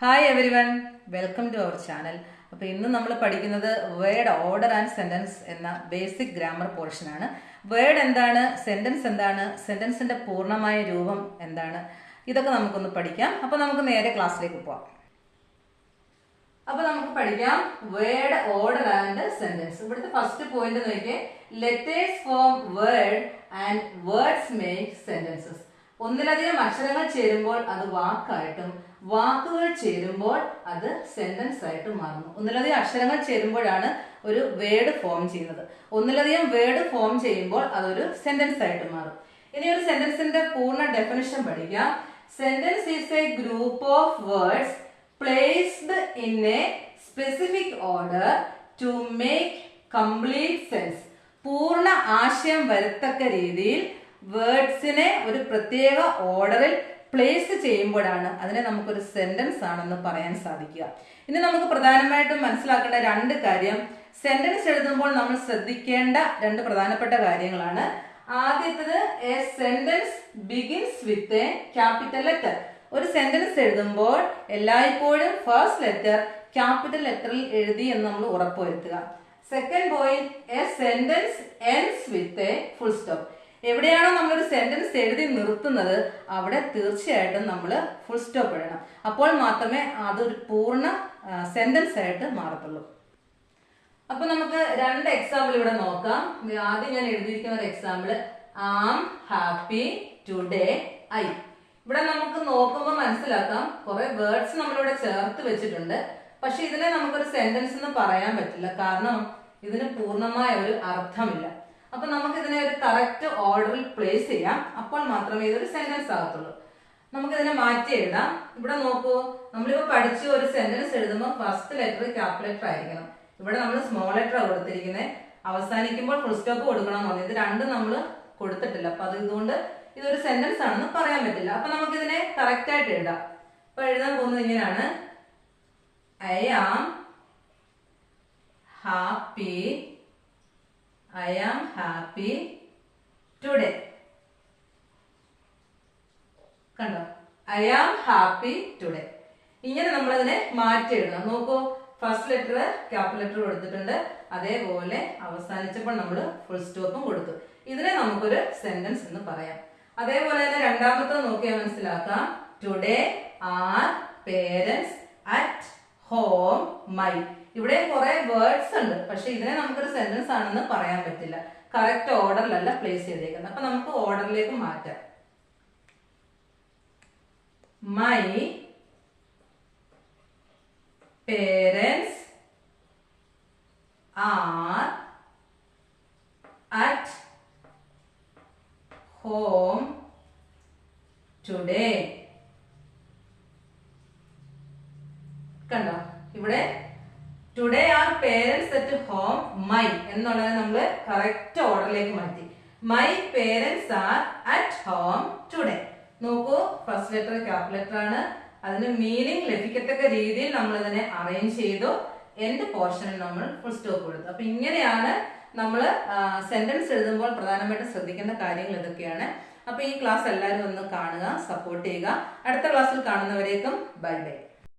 Hi everyone welcome to our channel അപ്പോൾ ഇന്ന് നമ്മൾ പഠിക്കുന്നത് വേർഡ് ഓർഡർ ആൻഡ് സെന്റൻസ് എന്ന ബേസിക് ഗ്രാമർ പോർഷനാണ് വേർഡ് എന്താണ്? സെന്റൻസ് എന്താണ്? സെന്റൻസിന്റെ പൂർണമായ രൂപം എന്താണ്? ഇതൊക്കെ നമുക്കൊന്ന് പഠിക്കാം. അപ്പോൾ നമുക്ക് നേരെ ക്ലാസ്സിലേക്ക് പോവാം. അപ്പോൾ നമുക്ക് പഠിക്കാം. വേർഡ് ഓർഡർ ആൻഡ് സെന്റൻസ് ഇവിടുത്തെ ഫസ്റ്റ് പോയിന്റ് നോക്കിയേ. Letters form word and words make sentences ഒന്നിലധികം അക്ഷരങ്ങൾ ചേരുമ്പോൾ അത് വാക്കായിട്ടും വാക്കുകൾ ചേരുമ്പോൾ അത് സെന്റൻസ് ആയിട്ട് മാറുന്നു. ഒന്നിലധികം അക്ഷരങ്ങൾ ചേരുമ്പോഴാണ് ഒരു വേർഡ് ഫോം ചെയ്യുന്നത്. ഒന്നിലധികം വേർഡ് ഫോം ചെയ്യുമ്പോൾ അതൊരു സെന്റൻസ് ആയിട്ട് മാറും. ഇനി ഒരു സെന്റൻസിന്റെ പൂർണ ഡെഫിനിഷൻ പഠിക്കാം. Sentence is a group of words placed in a specific order to make complete sense പൂർണ ആശയം വരത്തക്ക രീതിയിൽ വേർഡ്സിനെ ഒരു പ്രത്യേക ഓർഡറിൽ പ്ലേസ് ചെയ്യുമ്പോഴാണ് അതിനെ നമുക്കൊരു സെന്റൻസ് ആണെന്ന് പറയാൻ സാധിക്കുക. ഇനി നമുക്ക് പ്രധാനമായിട്ടും മനസ്സിലാക്കേണ്ട രണ്ട് കാര്യം. സെന്റൻസ് എഴുതുമ്പോൾ നമ്മൾ ശ്രദ്ധിക്കേണ്ട രണ്ട് പ്രധാനപ്പെട്ട കാര്യങ്ങളാണ്. ആദ്യത്തത് a sentence begins with a capital letter ഒരു സെന്റൻസ് എഴുതുമ്പോൾ എല്ലായ്പ്പോഴും ഫസ്റ്റ് ലെറ്റർ ക്യാപിറ്റൽ ലെറ്ററിൽ എഴുതി എന്ന് നമ്മൾ ഉറപ്പുവരുത്തുക. Second point a sentence ends with a full stop എവിടെയാണോ നമ്മളൊരു സെന്റൻസ് എഴുതി നിർത്തുന്നത് അവിടെ തീർച്ചയായിട്ടും നമ്മൾ ഫുൾ സ്റ്റോപ്പ് ഇടണം. അപ്പോൾ മാത്രമേ അതൊരു പൂർണ സെന്റൻസ് ആയിട്ട് മാറത്തുള്ളൂ. അപ്പൊ നമുക്ക് രണ്ട് എക്സാമ്പിൾ ഇവിടെ നോക്കാം. ആദ്യം ഞാൻ എഴുതിയിരിക്കുന്ന ഒരു example am happy today I ഇവിടെ നമുക്ക് നോക്കുമ്പോൾ മനസ്സിലാക്കാം. കുറെ വേർഡ്സ് നമ്മളിവിടെ ചേർത്ത് വെച്ചിട്ടുണ്ട്. പക്ഷെ ഇതിനെ നമുക്കൊരു സെന്റൻസ് എന്ന് പറയാൻ പറ്റില്ല. കാരണം ഇതിന് പൂർണമായ ഒരു അർത്ഥമില്ല. അപ്പൊ നമുക്ക് കറക്റ്റ് ഓർഡറിൽ പ്ലേസ് ചെയ്യാം. അപ്പോൾ മാത്രമേ ഇതൊരു സെന്റൻസ് ആകത്തുള്ളൂ. നമുക്ക് ഇതിനെ മാറ്റി എഴുതാം. ഇവിടെ നോക്കൂ നമ്മളിപ്പോ പഠിച്ചു ഒരു സെന്റൻസ് എഴുതുമ്പോൾ ഫസ്റ്റ് ലെറ്റർ ക്യാപിറ്റൽ ലെറ്റർ ആയിരിക്കണം. ഇവിടെ നമ്മൾ സ്മോൾ ലെറ്റർ കൊടുത്തിരിക്കുന്നത് അവസാനിക്കുമ്പോൾ ഫുൾ സ്റ്റോപ്പ് കൊടുക്കണം എന്ന് ഇത് രണ്ടും നമ്മൾ കൊടുത്തിട്ടില്ല. അപ്പൊ അത് ഇതുകൊണ്ട് ഇതൊരു സെന്റൻസ് ആണെന്ന് പറയാൻ പറ്റില്ല. അപ്പൊ നമുക്ക് ഇതിനെ കറക്റ്റ് ആയിട്ട് എഴുതാം. അപ്പൊ എഴുതാൻ പോകുന്നത് ഇങ്ങനെയാണ്. I am happy I am happy today കണ്ടോ? ഐ ആം ഹാപ്പി ടുഡേ ഇങ്ങനെ നമ്മൾ അതിനെ മാറ്റി എഴുതണം നോക്കൂ ഫസ്റ്റ് ലെറ്റർ ക്യാപിറ്റൽ ലെറ്റർ കൊടുത്തിട്ടുണ്ട്. അതേപോലെ അവസാനിച്ചപ്പോൾ നമ്മൾ ഫുൾ സ്റ്റോപ്പും കൊടുത്തു. ഇതിനെ നമുക്കൊരു സെന്റൻസ് എന്ന് പറയാം. അതേപോലെ തന്നെ രണ്ടാമത്തെ നോക്കിയാൽ മനസ്സിലാക്കാം. Today are parents at home my ഇവിടെ കുറെ വേർഡ്സ് ഉണ്ട്. പക്ഷെ ഇതിനെ നമുക്കൊരു സെന്റൻസ് ആണെന്ന് പറയാൻ പറ്റില്ല. കറക്റ്റ് ഓർഡറിലല്ല പ്ലേസ് ചെയ്തേക്കുന്നത്. അപ്പൊ നമുക്ക് ഓർഡറിലേക്ക് മാറ്റാം. My parents are at home today കണ്ടോ? ഇവിടെ today are parents at home my എന്നുള്ളത് നമ്മൾ കറക്റ്റ് ഓർഡറിലേക്ക് മാറ്റി. My parents are at home today നോക്കൂ ഫസ്റ്റ് ലെറ്റർ ക്യാപ് ലെറ്റർ ആണ്. അതിന് മീനിങ് ലഭിക്കത്തക്ക രീതിയിൽ നമ്മൾ ഇതിനെ അറേഞ്ച് ചെയ്തു എൻഡ് പോർഷനിൽ നമ്മൾ ഫുൾ സ്റ്റോപ്പ് കൊടുത്തു. അപ്പൊ ഇങ്ങനെയാണ് നമ്മൾ സെന്റൻസ് എഴുതുമ്പോൾ പ്രധാനമായിട്ടും ശ്രദ്ധിക്കേണ്ട കാര്യങ്ങൾ ഇതൊക്കെയാണ്. അപ്പൊ ഈ ക്ലാസ് എല്ലാവരും ഒന്ന് കാണുക സപ്പോർട്ട് ചെയ്യുക. അടുത്ത ക്ലാസ്സിൽ കാണുന്നവരേക്കും ബൈ ബൈ